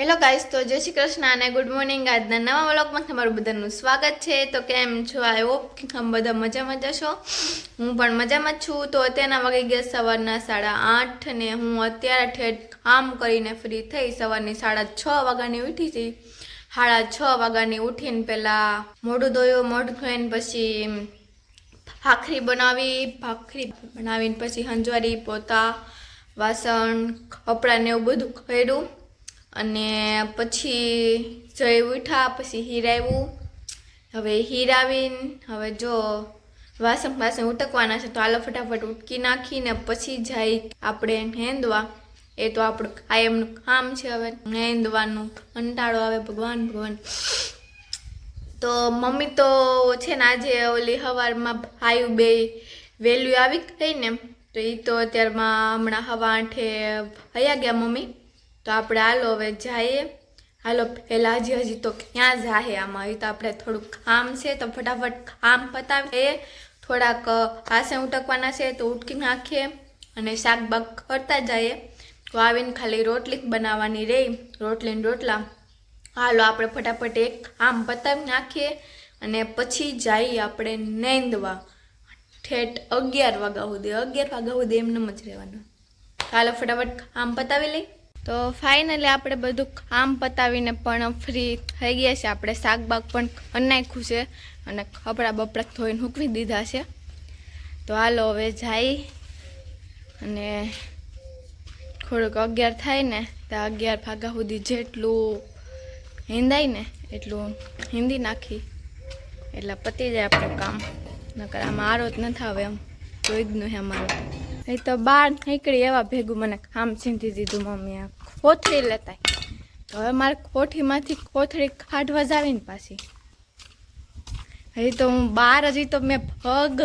Hello guys તો જય શ્રી કૃષ્ણ અને ગુડ મોર્નિંગ આજના નવા વ્લોગમાં તમારું બધાનું સ્વાગત છે. તો કેમ છો? આઈ હોપ કે બધા મજામાં જશો હું પણ મજામાં જ છું. તો અત્યારના વાગી ગયા સવારના સાડા આઠ ને હું અત્યારે ઠેઠ આમ કરીને ફ્રી થઈ સવારની સાડા છ વાગ્યાની ઉઠી હતી સાડા છ વાગ્યાની ઉઠીને પહેલાં મોઢું ધોયું, મોઢું ધોઈને પછી ભાખરી બનાવી, ભાખરી બનાવીને પછી હંજવારી, પોતા, વાસણ, કપડાં ને એવું બધું કર્યું. અને પછી જઈ ઉઠા, પછી હીરાવ્યું હવે હીરાવીને, હવે જો વાસણ વાસણ ઉટકવાના છે, તો આલો ફટાફટ ઉટકી નાખીને પછી જાય આપણે હેંદવા એ તો આપણું કાયમનું કામ છે હવે હેંદવાનું કંટાળો આવે ભગવાન ભગવાન. તો મમ્મી તો છે ને આજે ઓલી સવારમાં ભાઈ બે વહેલું આવી ગઈ ને, તો એ તો અત્યારમાં હમણાં હવા આઠે હયા ગયા મમ્મી. તો આપણે હાલો હવે જઈએ. હાલો પહેલાં હજી હજી તો ક્યાં જાહે આમાં? હજી તો આપણે થોડુંક કામ છે, તો ફટાફટ કામ પતાવીએ. થોડાક વાસણ ઉટકવાના છે, તો ઉટકી નાખીએ અને શાકબાક કરતા જઈએ. તો આવીને ખાલી રોટલી બનાવવાની રહી રોટલી રોટલા. હાલો, આપણે ફટાફટ એક કામ પતાવી નાખીએ અને પછી જઈએ આપણે નેંદવા. ઠેઠ અગિયાર વાગ્યા સુધી, અગિયાર વાગ્યા સુધી એમને જ રહેવાનું. હાલો, ફટાફટ કામ પતાવી લઈ તો ફાઇનલી આપણે બધું કામ પતાવીને પણ ફ્રી થઈ ગયા છે. આપણે શાકબાગ પણ અનાખ્યું નાખ્યું છે અને કપડાં બપડા ધોઈને મૂકવી દીધા છે. તો હાલો હવે જાય અને થોડુંક અગિયાર થાય ને તો અગિયાર ભાગા સુધી જેટલું હિંદાય ને એટલું હિંદી નાખી. એટલે પતી જાય આપણું કામ. નકર આમાં આરો જ નથી આવે એમ. જોઈ જ નહીં અમારું. એ તો બહાર નીકળી એવા ભેગું મને આમ છીંધી દીધું મમ્મી આ કોથળી લેતા હવે મારે કોઠીમાંથી કોથળી કાઢવા જાવી ને પાછી. હજી તો હું બહાર, હજી તો મેં પગ,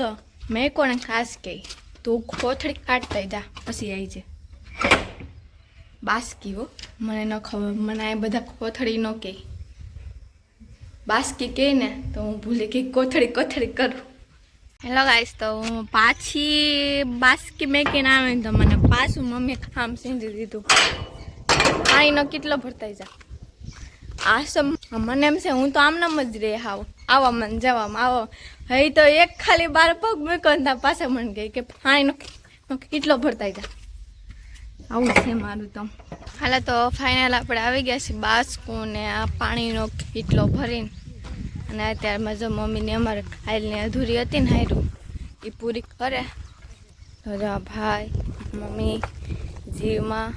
મેં કોને ખાસ કહી તું કોથળી કાઢતા જા, પછી આવી જાય હો, મને ન ખબર, મને આ બધા કોથળી ન કહે બાસ્કી કહે ને, તો હું ભૂલી ગઈ, કોથળી કોથળી કરું. હેલો ગાઈસ તો હું પાછી બાસ્કી મેકીને આવીને તો મને પાછું મમ્મી કામ સીંધી દીધું. પાણીનો કેટલો ભરતાઈ જા. આ સમ મને એમ છે, હું તો આમનામ જ રે હાવ આવા મને જવામાં આવો. હઈ તો એક ખાલી બાર પગ મૂક્યો ને પાછા મને ગઈ કે પાણીનો કેટલો ભરતાઈ જા. આવું છે મારું તો. હાલે તો ફાઇનલ આપણે આવી ગયા છીએ બાસ્કું ને આ પાણીનો કેટલો ભરીને. અને અત્યારમાં જો મમ્મીને અમારે ખાયલની અધૂરી હતી ને હાયરું એ પૂરી કરે. તો ભાઈ, મમ્મી, જીવમાં.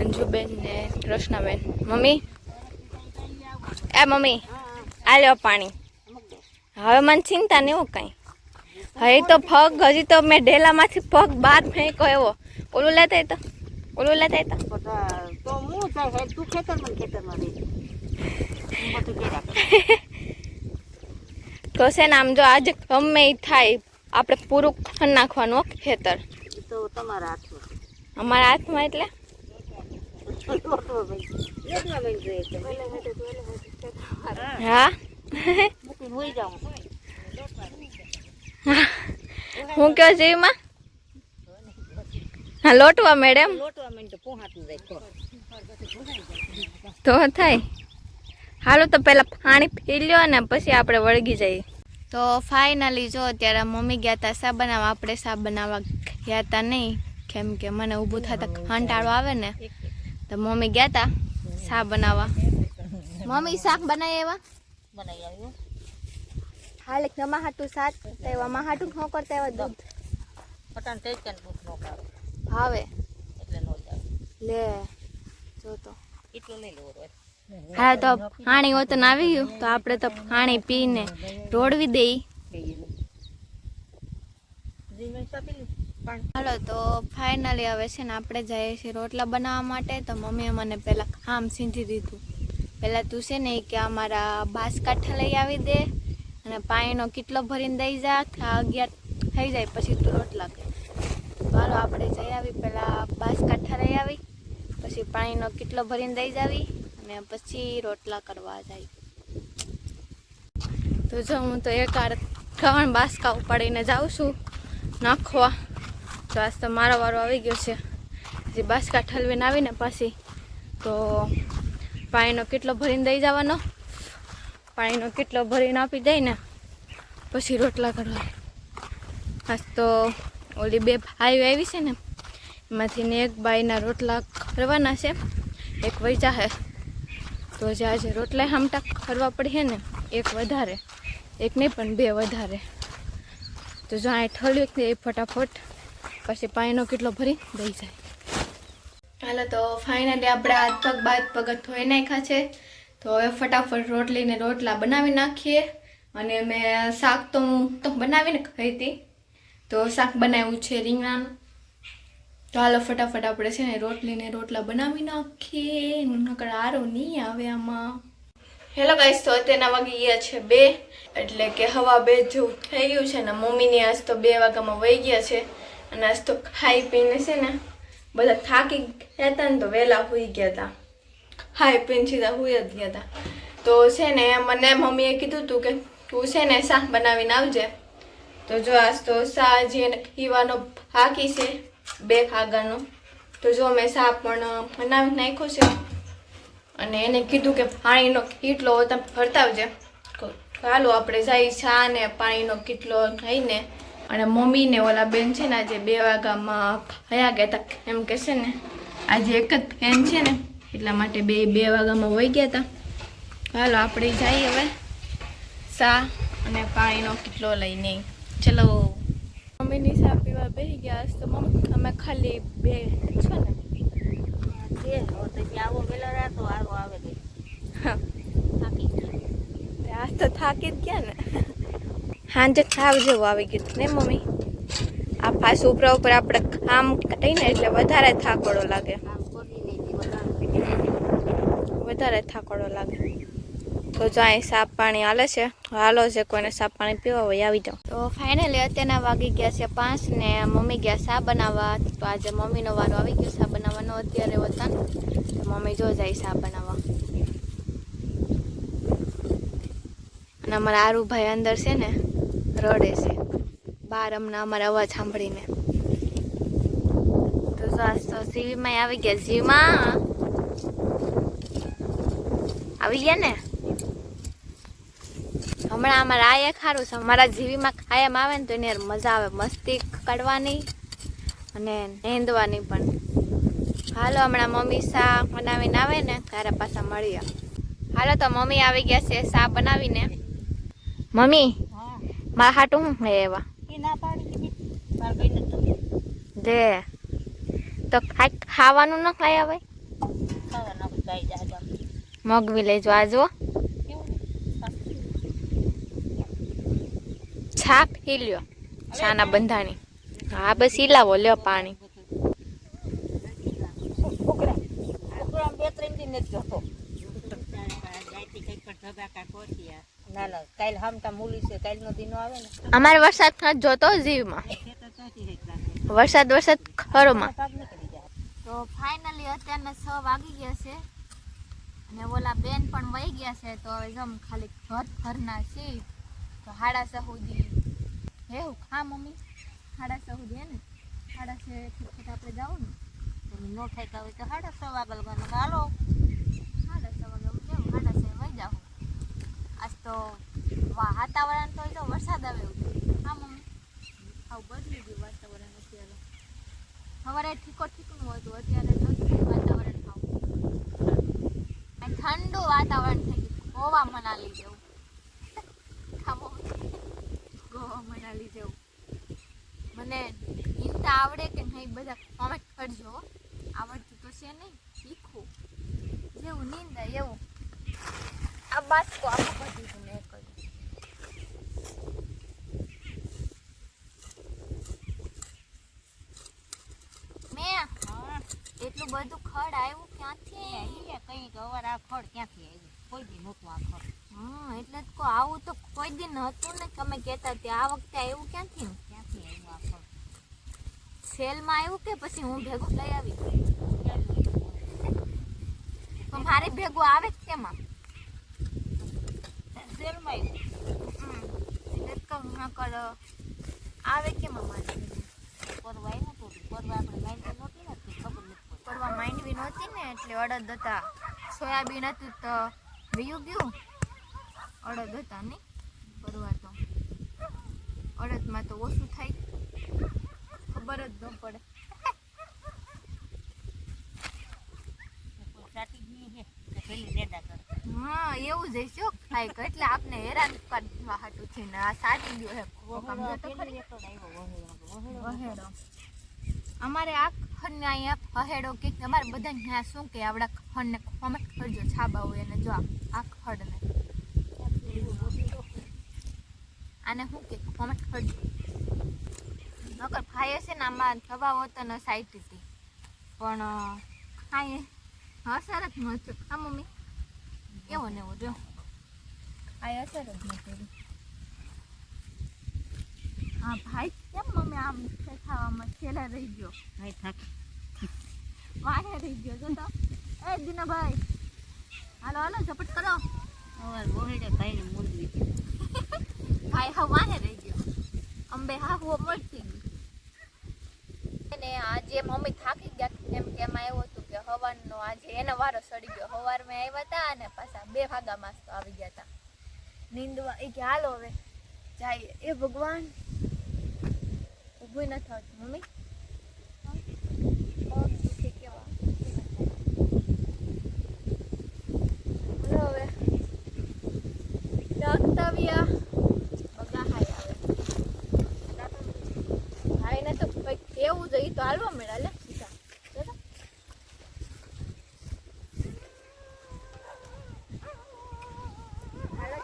અંજુબેન ને કૃષ્ણાબેન મમ્મી? એ મમ્મી આ લ્યો પાણી. હવે મને ચિંતા નહીં હો કાંઈ. હવે તો પગ, હજી તો મેં ઢેલામાંથી પગ બહાર ફેંકો એવો. ઓલું લેતા તો ઓલું લેતા તો હું થાય સાહેબ તું ખેતરમાં ને ખેતરમાં રહી હું બધું કર્યા કરું. તો છે ને આમ જો આજે ગમે ઈ થાય આપણે પૂરું કરી નાખવાનું હો ખેતર ઈ તો તમારા હાથમાં છે. અમારા હાથમાં એટલે ઓટો ભાઈ. એટલા મિનિટ જોઈએ છે. હા. હા મૂકીને હુઈ જાઉં. હું કયો જીવમાં હા લોટવા મેડમ લોટવા માંડ્યો, પોહાતું જાય તો. થાય. હાલો તો પેલા પાણી પી લ્યો ને પછી આપણે વળગી જઈએ. તો ફાઇનલી જો અત્યારે મમ્મી ગયા હતા સા બનાવવા આપણે સાબ બનાવવા ગયા હતા નહીં. કેમ કે મને ઊભું થતા કંટાળો આવે ને. તો મમ્મી ગયા હતા સા બનાવવા. મમ્મી શાક બનાવી એવા બનાવી આવ્યું. હાલ એક નમા હાટું શાક તેવામાં હાટું ન કરતા એવા દૂધ? પટાણ ભૂખ ન ભાવે. એટલે નો લે. જો તો. એટલું નહીં લેવું હા તો પાણી ઓતન આવી ગયું તો આપણે તો પાણી પીને રોડવી દઈ. હાલો તો ફાઇનલી હવે છે ને આપણે જઈએ છીએ રોટલા બનાવવા માટે. તો મમ્મીએ મને પહેલાં કામ સીંધી દીધું. પહેલાં તું છે ને કે અમારા બાસકાઠા લઈ આવી દે અને પાણીનો કેટલો ભરીને દઈ જા અગિયાર થઈ જાય પછી તું રોટલા કર હાલો આપણે જઈ આવી પહેલાં બાસકાઠા લઈ આવી. પછી પાણીનો કેટલો ભરીને દઈ જાવી અને પછી રોટલા કરવા જાય. તો જો હું તો એક વાર ત્રણ બાસકા ઉપાડીને જાઉં છું, નાખવા. તો આજ તો મારો વારો આવી ગયો છે. જે બાસકા ઠલવીને આવીને પાછી તો પાણીનો કેટલો ભરીને દઈ જવાનો. પાણીનો કેટલો ભરીને આપી દઈને પછી રોટલા કરવા. આજ તો ઓલી બે ભાઈઓ આવી છે ને એમાંથી ને એક બાઈના રોટલા કરવાના છે. એક વૈચા છે તો જે આજે રોટલા હમટા કરવા પડશે ને, એક વધારે. એક નહીં, પણ બે વધારે. તો જો આ ઠળ્યું ને એ ફટાફટ પછી પાણીનો કેટલો ભરી દઈ જાય. હાલો તો ફાઇનલી આપણે હાથ પગ બાદ પગ ધોઈ નાખ્યા છે. તો હવે ફટાફટ રોટલીને રોટલા બનાવી નાખીએ. અને મેં શાક તો હું તો બનાવીને ખાઈ હતી. તો શાક બનાવ્યું છે રીંગણાનું તો ફટાફટ આપણે છે ને રોટલીને રોટલા બનાવી નાખીએ. નકર આરો નહીં આવે આમાં. હેલો ગાઈસ તો અત્યારના વાગી ગયા છે બે, એટલે કે હવા બે જેવું થઈ ગયું છે ને મમ્મીની આજ તો બે વાગ્યામાં વહી ગયા છે. અને આજ તો ખાઈ પીને છે ને બધા થાકી ગયા હતા ને તો વહેલા હોઈ ગયા હતા ખાઈ પીને સીધા હોઈ જ ગયા હતા તો છે ને મને મમ્મીએ કીધું હતું કે તું છે ને શાક બનાવીને આવજે. તો જો આજ તો સા જે પીવાનો હાકી છે. બે ખાગાનો તો જો મેં સા પણ બનાવી નાખ્યો છે. અને એને કીધું કે પાણીનો કેટલો તમે ભરતા ચાલો આપણે જઈ છા ને પાણીનો કેટલો લઈને અને મમ્મીને ઓલા બેન છે ને આજે બે વાગામાં ભયા ગયા હતા એમ કે છે ને, આજે એક જ ફેન છે ને, એટલા માટે બે બે વાગામાં વહી ગયા હતા ચાલો આપણે જઈએ હવે સા અને પાણીનો કેટલો લઈને. ચલો. મમ્મીની ચા પીવા બેસી ગયા તો મમ્મી અમે ખાલી બે છો ને? આજ તો થાકી જ ગયા ને. સાંજે થાવ જેવું આવી ગયું ને મમ્મી? આ ફાસ ઉપરા ઉપર આપણે કામ કરીને એટલે વધારે થાકડો લાગે. વધારે થાકડો લાગે. તો જો અહીં સાપ પાણી હાલે છે. હાલો છે કોઈને સાપ પાણી પીવા હોય આવી જાઓ. ફાઇનલી અત્યારના વાગી ગયા છે પાંચ ને મમ્મી ગયા સા બનાવવા. તો આજે મમ્મીનો વારો આવી ગયો સા બનાવવાનો અત્યારે વતન. તો મમ્મી જો જાય સા બનાવવા. અને અમારા આરુભાઈ અંદર છે ને, રડે છે. બાર હમણાં અમારા અવાજ સાંભળીને. તો તો સીવીમાં આવી ગયા. જીવમાં આવી ગયા ને? હમણાં અમારા આ એક સારું છે. અમારા જીવીમાં કાયમ આવે ને તો એની મજા આવે. મસ્તી કાઢવાની અને નેંદવાની પણ. હાલો હમણાં મમ્મી શા બનાવીને આવે ને ત્યારે પાછા મળીએ હાલો તો મમ્મી આવી ગયા છે શા બનાવીને. મમ્મી હા મારા હાટું શું હે એવા એ ના પાડી દીધી. તો દે તો ખાવાનું ન ખાય હવે? ખાવા ના જાય જા જા. મગવી લેજો આજો છાક હિલ્યો લ્યો છાના બંધાણી. હા, બસ હિલાવો, લ્યો પાણી. અમારે વરસાદ નથી જોતો જીવમાં. વરસાદ વરસાદ ખરોમાં. તો ફાઇનલી અત્યારના છ વાગી ગયા છે. અને ઓલા બેન પણ વહી ગયા છે, તો હવે જમ ખાલી ઘર ઘરના છે. તો હાડા છ સુધી હે મમ્મી? સાડા છ સુધી હે ને. હાડા છ થી આપણે જાવ ને. મમ્મી નો થાય હોય તો સાડા છ વાગે ગયો હાલો. સાડા છ વાગે હું જાઉં સાડા છ વહી જાઉં. આજ તો વાતાવરણ તો તો વરસાદ આવે એવું. હા મમ્મી? આવું બદલી ગયું વાતાવરણ અત્યારે. સવારે ઠીકો ઠીકનું હતું અત્યારે નથી વાતાવરણ આવું. ઠંડુ વાતાવરણ થઈ ગયું. હોવા મનાલી જેવું હા મમ્મી ગોવા મનાલી જેવું મને ગીતા આવડે કે નહીં બધા કોમેન્ટ કરજો આવડતું તો છે નહીં શીખવું જેવું નીંદાય એવું. આ બાસ્કો આખું બધું કર્યું. મેં હા એટલું બધું ખડ આવ્યું ક્યાંથી? કઈ અવાર આ ખડ ક્યાંથી આવ્યું? કોઈ દી મૂકવા ખડ. હા એટલે જ કહું આવું તો કોઈ દિન હતું ને તમે કહેતા તે આ વખતે આવ્યું ક્યાંથી? ક્યાંથી આવ્યું આ ખડ સેલમાં આવ્યું કે પછી હું ભેગું લઈ આવી? તો મારે ભેગું આવે જ કેમાં? સેલમાં આવ્યું? આવે કેમાં મારે? પરવા આવ્યું હતું પરવા આપણે માઇન્ડ નહોતી ને ખબર નથી નહોતી ને એટલે અડદ હતા સોયાબીન હતું તો વયું ગયું? અડદ હતા ને ભરવા તો. અડદમાં તો ઓછું થાય. ખબર જ ન પડે. હા એવું જ હશે એટલે આપને હેરાન કરવા હાટું છે ને આ સાટી ગયો હે. વહેડો અમારે આ અહીંયા વહેડો કે અમારે બધા ત્યાં શું કે આવડા ખડને કોમેન્ટ કરજો છાબા હોય અને જો આ- આ ખડને. આને શું કે કોમેન્ટ કરજો. નકર ભાઈએ છે ને આમાં થવા હોતો ને સાઈટ હતી. પણ હા અસર જ ન થયું હા મમ્મી? એવો ને એવો જો. આ અસર જ ન કરી હા ભાઈ કેમ મમ્મી આમ ખાવામાં છેલ્લે રહી ગયો? ભાઈ થાક. વાહે રહી ગયો જો તો. એ દીનાભાઈ હાલો હાલો ઝપટ કરો. અવાર બોહેડે ભાઈને મૂંઝવી. ભાઈ હા વાને રહી ગયો અંબે હા, હું, મળતી અને આજે મમ્મી થાકી ગયા એમ કે એમાં એવું હતું કે હવાનનો આજે એનો વારો સડી ગયો. હવાર મેં આવ્યા હતા અને પાછા બે ભાગામાં તો આવી ગયા હતા. નીંદવા એ કે, હાલો હવે જાય એ ભગવાન ઊભું ન થતું મમ્મી પગ દુખે કેવા બોલો હવે દાંતાવ્યા બગાહાય આવે ભાઈને તો કંઈક કેવું જોઈએ તો હાલવા મળ્યા લે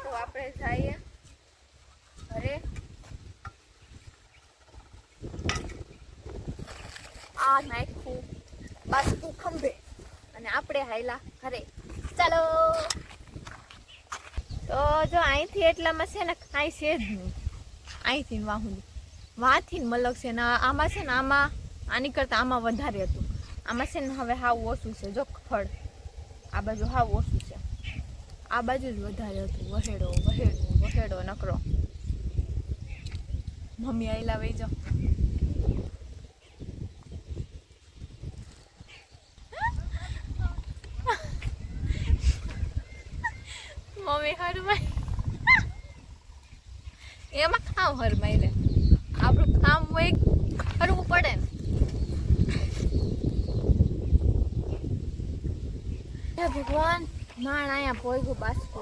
તો આપણે જઈએ. ઘરે આ બાસ્કુ ખંભે. અને આપણે હાયલા ઘરે. ચાલો. તો જો અહીંથી એટલામાં છે ને, કાંઈ છે અહીંથી વાહું વાંથી મલક છે ને આમાં છે ને, આમાં આની કરતાં આમાં વધારે હતું. આમાં છે ને હવે હાવ ઓછું છે. જો ફળ, આ બાજુ હાવ ઓછું છે. આ બાજુ જ વધારે હતું. વહેડો વહેડો વહેડો નકરો. મમ્મી આયલા વહી જાઓ મમ્મી હરમાઈ એમાં કામ હરમાઈ લે આપણું કામ હોય કરવું પડે ને ભગવાન, માણ અહીંયા પોઈગું બાસકો.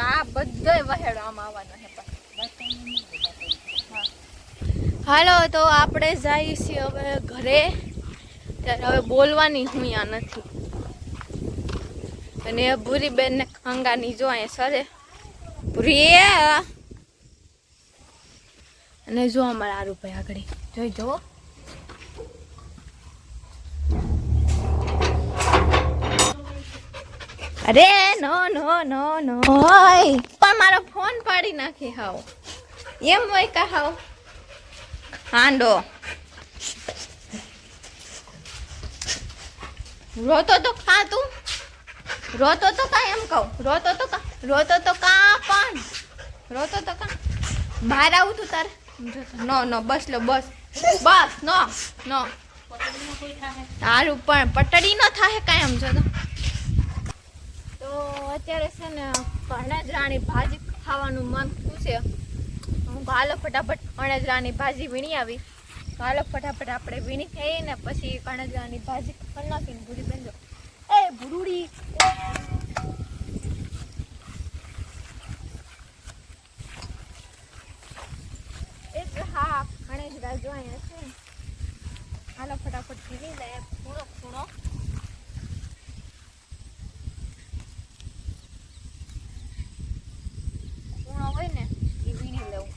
આ બધોય વહેડો આમાં હાલો, તો આપણે જઈએ છીએ હવે ઘરે. ત્યારે હવે બોલવાની હું અહીંયા નથી. અને ભૂરી બેન ને ખંગાની જો અહીંયા સરે. ભૂરી અને જો અમારા આરુભાઈ આગળ. જોઈ જુઓ. અરે નો નો નો નો. પણ મારો ફોન પાડી નાખી હાવ. એમ હોય કા હાવ? હાંડો. રોતો તો ખા તું. રોતો તો કા એમ કહું, રોતો તો કા, રોતો તો કા પણ, રોતો તો કા. બહાર આવું તું તારે. નો નો, બસ લો, બસ. બસ, નો નો. તારું પણ પટડી ન થાય કાંઈ એમ જો તો. અત્યારે છે ને અણજરાની ભાજી ખાવાનું મન છે. હું હાલો ફટાફટ અણજરાની ભાજી વીણી આવી. હાલો ફટાફટ આપણે વીણી થઈ ને પછી અણજરાની ભાજી કરી નાખીને ભૂરી બેનજો એ જ જો હોય ને, એ વીણી લેવું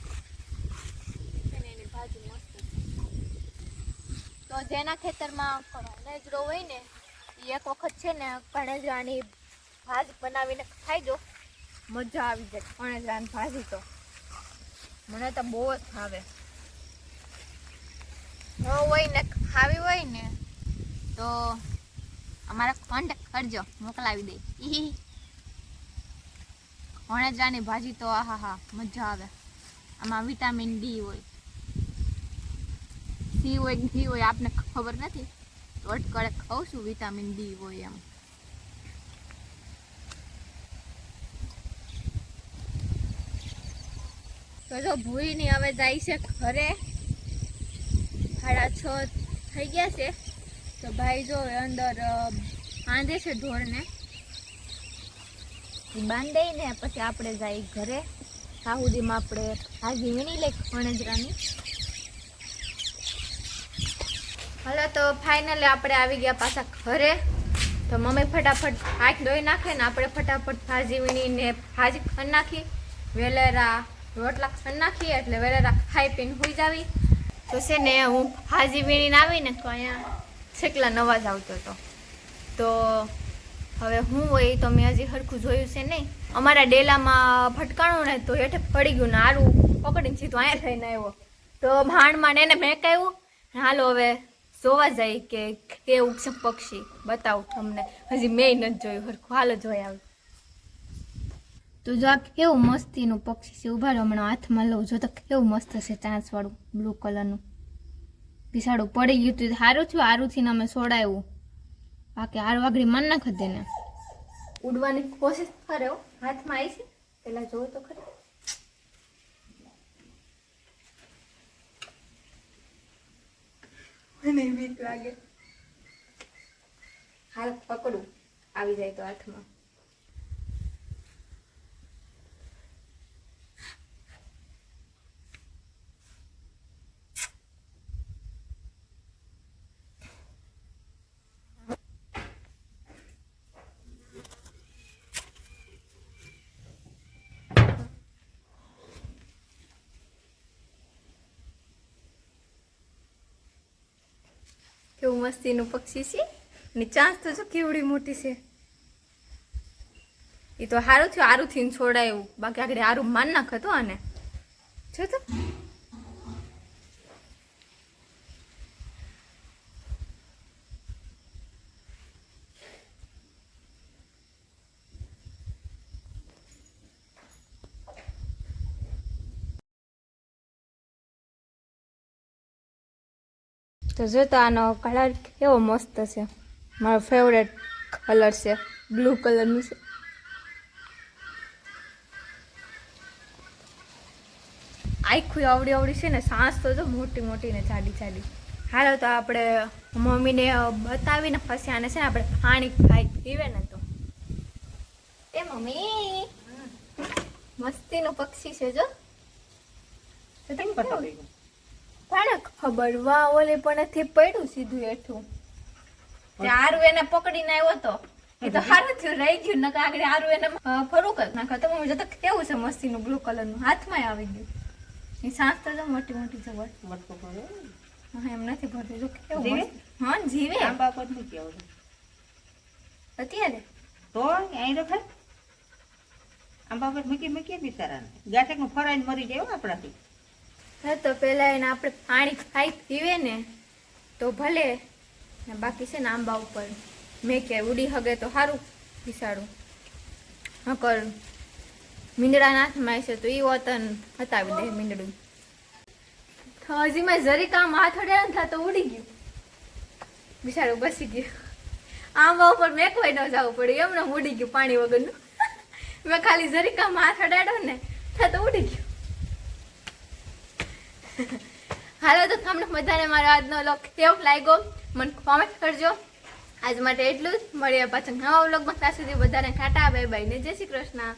એની ભાજી મસ્ત. તો જેના ખેતરમાં કણેજરો હોય ને એક વખત છે ને કણેજરાની ભાજી બનાવીને ખાઈ જો મજા આવી જાય કણેજરાની ભાજી તો. મને તો બહુ જ ભાવે. હોય ને ખાવી હોય ને તો અમારા કોન્ટેક્ટ કરજો મોકલાવી દે. ઈ. ભાજી તો આહા હા, મજા આવે. આમાં વિટામિન ડી હોય. સી હોય ઘી હોય આપને ખબર નથી. અટકળે ખાઉં છું વિટામિન ડી હોય એમ તો જો ભૂઈની હવે જાય છે ઘરે. સાડા છ થઈ ગયા છે. તો ભાઈ જો અંદર બાંધે છે ઢોરને. બાંધે ને પછી આપણે જાય ઘરે. સાહુદીમાં આપણે ભાજી વીણી લઈ વણજરાની હલો તો ફાઇનલી આપણે આવી ગયા પાછા ઘરે. તો મમ્મી ફટાફટ હાથ ધોઈ નાખે ને આપણે ફટાફટ ભાજી વીણીને ભાજી ખાઈ નાખી. વેલેરા રોટલા ખાઈ નાખીએ એટલે વેલેરા ખાઈ પીને હોઈ જાવી. તો છે ને હું ભાજી વીણીને આવીને તો અહીંયા છેકલા નવાજ આવતો હતો. તો હવે હું હોય તો મેં હજી સરખું જોયું છે નહીં. અમારા ડેલામાં ફટકાણું ને તો હેઠે પડી ગયું ને આરું પકડીને સીધું અહીંયા થઈને આવ્યો. તો ભાણમાં એને મેં કહ્યું હાલો હવે જોવા જાય કે કેવું છે પક્ષી? બતાવું તમને. હજી મેં નથી જોયું હરખું હાલ જોઈ આવે. તો જો આ કેવું મસ્તીનું પક્ષી છે ઊભા રહ્યો હમણાં હાથમાં લઉં. જો તો કેવું મસ્ત છે ચાંસવાળું બ્લુ કલરનું. પીસાડું પડી ગયું હતું સારું થયું આરુથી અમે છોડાયું બાકી હાર વાગડી મન ના ખદે ને ઉડવાની કોશિશ કરે હાથમાં આવી છે. પેલા જોવું તો ખરી. મને બીક લાગે. હાલ પકડું. આવી જાય તો હાથમાં. કેવું મસ્તીનું પક્ષી છે અને ચાંચ તો જો કેવડી મોટી છે. એ તો સારું થયું આરું થઈને છોડાયું. બાકી આગળ આરું માન નાખતો આને. જો તો. તો જો તો આનો કલર કેવો મસ્ત છે. મારો ફેવરેટ કલર છે. બ્લુ કલરનું છે. આખું આવડી આવડી છે ને સાસ તો જો મોટી મોટી ને જાડી જાડી. હાલો તો આપણે મમ્મીને બતાવીને પછી આને છે ને આપણે પાણી ખાઈ પીવે ને તો. એ મમ્મી. મસ્તીનું પક્ષી છે જો. તમે કેવું? પકડી ખબર વા ઓલે પણ થી પડ્યું સીધું એઠું. આરું એને પકડીને આવ્યો તો. એ તો સારું થયું રહી ગયું નકર આગળ આરું એને ફરું કર. નાખો તો મમ્મી જતો કેવું છે મસ્તીનું બ્લુ કલરનું? હાથમાં આવી ગયું. એ સાસ તો જો મોટી મોટી જબર. હા એમ નથી ભરતું. જો કેવું હા જીવે. આંબા પર નથી કેવું અત્યારે? તો અહીં રખાય આંબા પર મૂકી મૂકીએ બિચારાને. ગાંઠેકનું ફરાઈને મરી જાય હો આપણાથી. હા, તો પેલા એને આપણે પાણી ખાઈ પીવે ને, તો ભલે. ને બાકી છે ને આંબા ઉપર. મેં કે ઉડી હગે તો સારું બિસાડું હા, કર. મીંદડા નાથમાં છે તો એ વતન હતાવી દે મીંદડું. હજી મેં જરી કામ હાથ અડ્યા ને તો ઉડી ગયું. બિચારું બસી ગયું. આંબા ઉપર મેકવાઈ ન જવું પડ્યું એમને ઉડી ગયું પાણી વગરનું. મેં ખાલી જરી કામ હાથ અડાડ્યો ને તો ઉડી ગયું. હાલો તો તમને બધાને મારો આજનો લોક કેવો લાગ્યો? મને કોમેન્ટ કરજો. આજ માટે એટલું જ. મળીએ પાછા નવા વ્લોગમાં ત્યાં સુધી બધાને ટાટા બાય બાય ને જય શ્રી કૃષ્ણ.